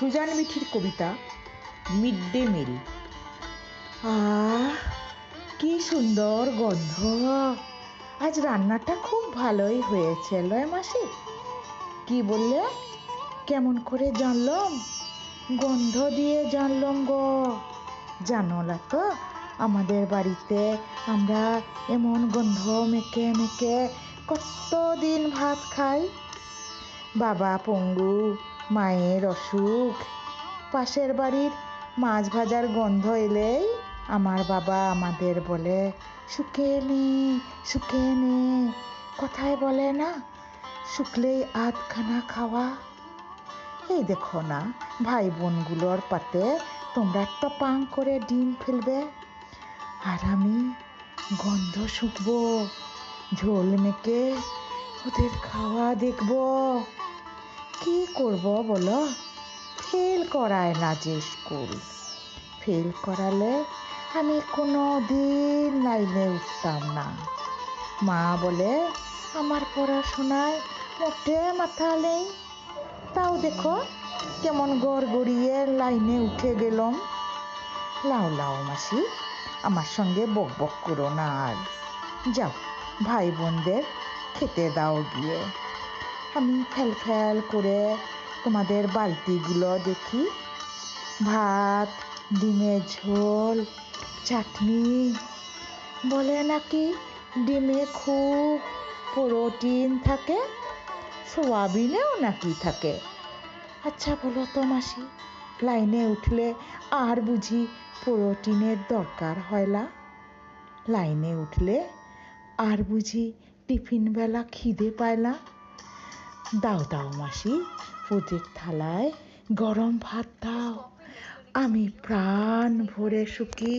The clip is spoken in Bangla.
সুজান মিঠির কবিতা মিড ডে মিল। আহ, কি সুন্দর গন্ধ। আজ রান্নাটা খুব ভালোই হয়েছে, লয় মাসি। কি বললে? কেমন করে জানলাম? গন্ধ দিয়ে জানলাম গো। জানো না তো আমাদের বাড়িতে আমরা এমন গন্ধ মেখে মেখে কতদিন ভাত খাই। বাবা পঙ্গু মায়ের অসুখ। পাশের বাড়ির মাছ ভাজার গন্ধ এলেই আমার বাবা আমাদের বলে, শুকে নে শুকে নে। কথায় বলে না, শুকলেই আধখানা খাওয়া। এই দেখো না ভাই বোনগুলোর পাতে তোমরা টপাং করে ডিম ফেলবে। আর আমি গন্ধ শুকবো, ঝোল মেখে ওদের খাওয়া দেখব। কি করব বলো? ফেল করায় না যে স্কুল। ফেল করালে আমি কোনো দিন লাইনে উঠতাম না। মা বলে, আমার পড়াশোনায় মোটে মাথা নেই। তাও দেখো কেমন গড় গড়িয়ে লাইনে উঠে গেলাম। লাও লাও মাসি, আমার সঙ্গে বক বক করো না আর। যাও, ভাই বোনদের খেতে দাও গিয়ে। আমি ফেল ফেল করে তোমাদের বালতিগুলো দেখি। ভাত, ডিমের ঝোল, চাটনি। বলে নাকি ডিমে খুব প্রোটিন থাকে, সোয়াবিনেও নাকি থাকে। আচ্ছা বলো তো মাসি, লাইনে উঠলে আর বুঝি প্রোটিনের দরকার হয় না? লাইনে উঠলে আর বুঝি টিফিনবেলা খিদে পায় না? দাও দাও মাসি ওদের থালায় গরম ভাত দাও। আমি প্রাণ ভরে শুকি